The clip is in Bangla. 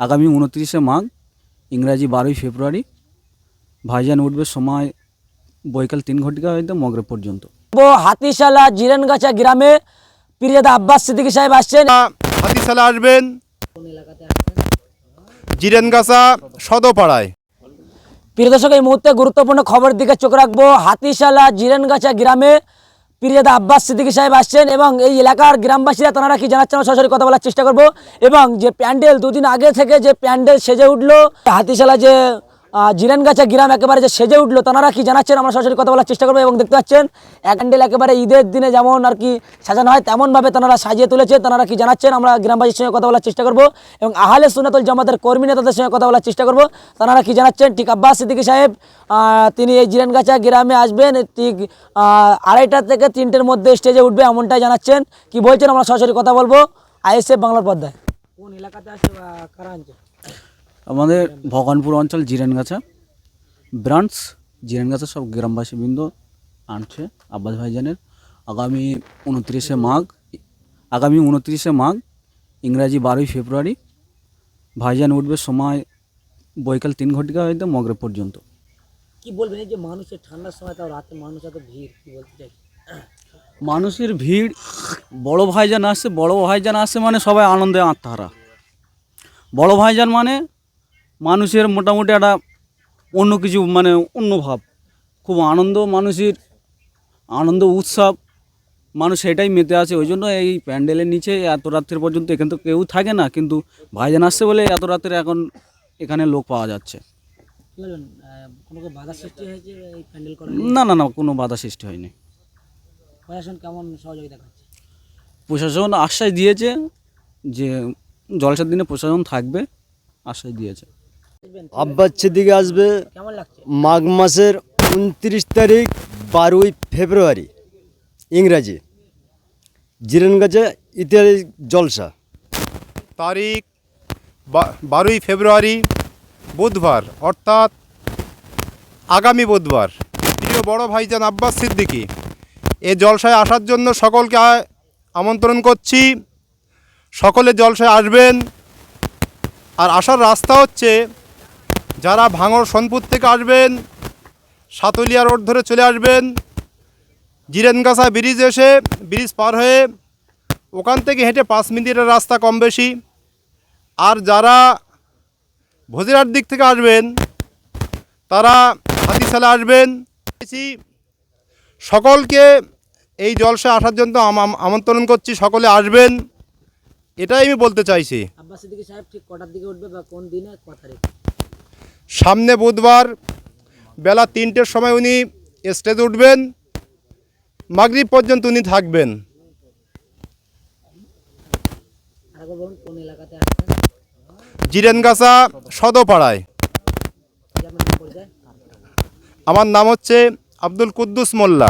আগামী উনত্রিশে মাঘ ইংরাজি বারোই ফেব্রুয়ারি ভাইজান উঠবে সময় বৈকাল তিন ঘটিকা হয়তো মগরে পর্যন্ত। ও হাতিশালা জিরেনগাছা গ্রামে পীরজাদা আব্বাস সিদ্দিকী সাহেব আসছেন। হাতিশালা আসবেন। জিরেনগাছা সদপাড়ায়। প্রিয় দর্শক এই মুহূর্তে গুরুত্বপূর্ণ খবরের দিকে চোখ রাখব। হাতিশালা জিরেনগাছা গ্রামে পীরজাদা আব্বাস সিদ্দিকি সাহেব আসছেন এবং এই এলাকার গ্রামবাসীরা তারা কি জানাচ্ছেন? সরাসরি কথা বলার চেষ্টা করব। এবং যে প্যান্ডেল দুদিন আগে থেকে যে প্যান্ডেল সেজে উঠল, হাতিশালা যে জিরেনগাছা গ্রাম একেবারে যে সেজে উঠল, তারা কি জানাচ্ছেন? আমরা সরাসরি কথা বলার চেষ্টা করব এবং দেখতে পাচ্ছেন, এক প্যান্ডেল একেবারে ঈদের দিনে যেমন আর কি সাজানো হয়, তেমনভাবে তারা সাজিয়ে তুলেছে। তারা কি জানাচ্ছেন? আমরা গ্রামবাসীর সঙ্গে কথা বলার চেষ্টা করব এবং আহলে সুনাতুল জামাতের কর্মী নেতাদের সঙ্গে কথা বলার চেষ্টা করব। তারা কি জানাচ্ছেন? ঠিক আব্বাস সিদ্দিকী সাহেব তিনি এই জিরেনগাছা গ্রামে আসবেন, ঠিক আড়াইটা থেকে তিনটের মধ্যে স্টেজে উঠবে এমনটাই জানাচ্ছেন। কি বলছেন? আমরা সরাসরি কথা বলব। আইএসএফ বাংলার পর্দায়। কোন এলাকাতে আসছে কারা আমাদের ভগবানপুর অঞ্চল জিরেনগাছা ব্রাঞ্চ জিরেনগাছা সব গ্রামবাসী বৃন্দ আনছে আব্বাস ভাইজানের। আগামী উনত্রিশে মাঘ আগামী উনত্রিশে মাঘ ইংরাজি বারোই ফেব্রুয়ারি ভাইজান উঠবে সময় বৈকাল তিন ঘটিকা হইতে মগরে পর্যন্ত। কি বলবেন এই যে মানুষের ঠান্ডার সময় তাও রাতে মানুষ এত ভিড় কি বলতে চাই মানুষের ভিড় বড় ভাইজান আসছে বড় ভাইজান আসছে মানে সবাই আনন্দে আত্মহারা। বড় ভাইজান মানে মানুষের মোটামুটি একটা অন্য কিছু মানে অন্য ভাব। খুব আনন্দ মানুষের আনন্দ উৎসব মানুষ সেটাই মেতে আছে। ওই জন্য এই প্যান্ডেলের নিচে এত রাত্রের পর্যন্ত এখানে তো কেউ থাকে না কিন্তু ভাইজান আসছে বলে এত রাত্রে এখন এখানে লোক পাওয়া যাচ্ছে। না না না কোনো বাধা সৃষ্টি হয়নি। প্রশাসন কেমন সহযোগিতা করছে? প্রশাসন আশ্বাস দিয়েছে যে জলসার দিনে প্রশাসন থাকবে আশ্বাস দিয়েছে। আব্বাস সিদ্দিকে আসবে মাঘ মাসের উনত্রিশ তারিখ বারোই ফেব্রুয়ারি ইংরাজি। জিরেনগাছে ইত্যাদি জলসা। তারিখ বা- বারোই ফেব্রুয়ারি বুধবার অর্থাৎ আগামী বুধবার। প্রিয় বড় ভাইজান আব্বাস সিদ্দিকী এ জলসায় আসার জন্য সকলকে আমন্ত্রণ করছি। সকলে জলসায় আসবেন। আর আসার রাস্তা হচ্ছে যারা ভাঙড় সোনপুর থেকে আসবেন, সাতলিয়া রোড ধরে চলে আসবেন, জিরেনগাছা ব্রিজ এসে ব্রিজ পার হয়ে ওখান থেকে হেঁটে পাঁচ মিনিটের রাস্তা কম বেশি। আর যারা ভোজিরার দিক থেকে আসবেন, তারা হাতিশালা আসবেন। সকলকে এই জলসে আসার জন্য আম- আম- আমন্ত্রণ করছি, সকলে আসবেন। এটাই আমি বলতে চাইছি। সাহেব ঠিক কটার দিকে উঠবে বা কোন দিনে ক তারিখ সামনে বুধবার বেলা তিনটের সময় উনি স্টেজ উঠবেন, মাগরিব পর্যন্ত উনি থাকবেন। জিরেনগাছা সদপাড়ায়। আমার নাম হচ্ছে আব্দুল কুদ্দুস মোল্লা।